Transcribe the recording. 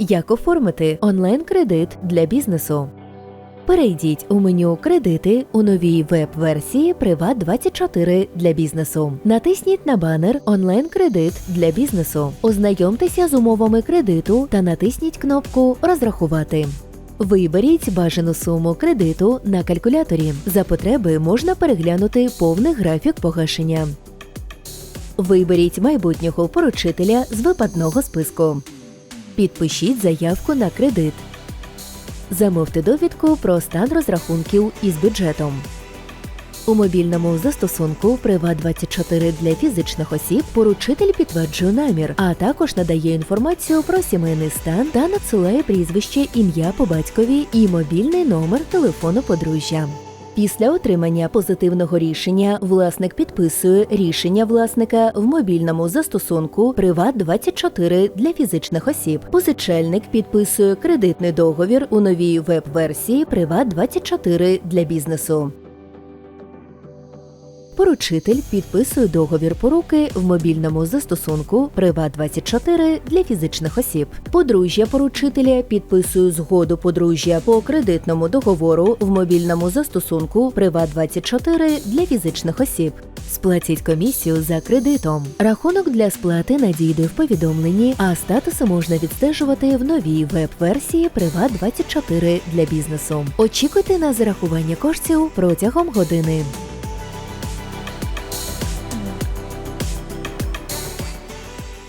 Як оформити онлайн-кредит для бізнесу? Перейдіть у меню Кредити у новій веб-версії Приват24 для бізнесу. Натисніть на банер Онлайн-кредит для бізнесу. Ознайомтеся з умовами кредиту та натисніть кнопку Розрахувати. Виберіть бажану суму кредиту на калькуляторі. За потреби можна переглянути повний графік погашення. Виберіть майбутнього поручителя з випадного списку. Підпишіть заявку на кредит. Замовте довідку про стан розрахунків із бюджетом. У мобільному застосунку Приват24 для фізичних осіб поручитель підтверджує намір, а також надає інформацію про сімейний стан та надсилає прізвище, ім'я по батькові і мобільний номер телефону подружжя. Після отримання позитивного рішення власник підписує рішення власника в мобільному застосунку Приват24 для фізичних осіб. Позичальник підписує кредитний договір у новій веб-версії Приват24 для бізнесу. Поручитель підписує договір поруки в мобільному застосунку Приват24 для фізичних осіб. Подружжя поручителя підписує згоду подружжя по кредитному договору в мобільному застосунку Приват24 для фізичних осіб. Сплатіть комісію за кредитом. Рахунок для сплати надійде в повідомленні, а статуси можна відстежувати в новій веб-версії Приват24 для бізнесу. Очікуйте на зарахування коштів протягом години.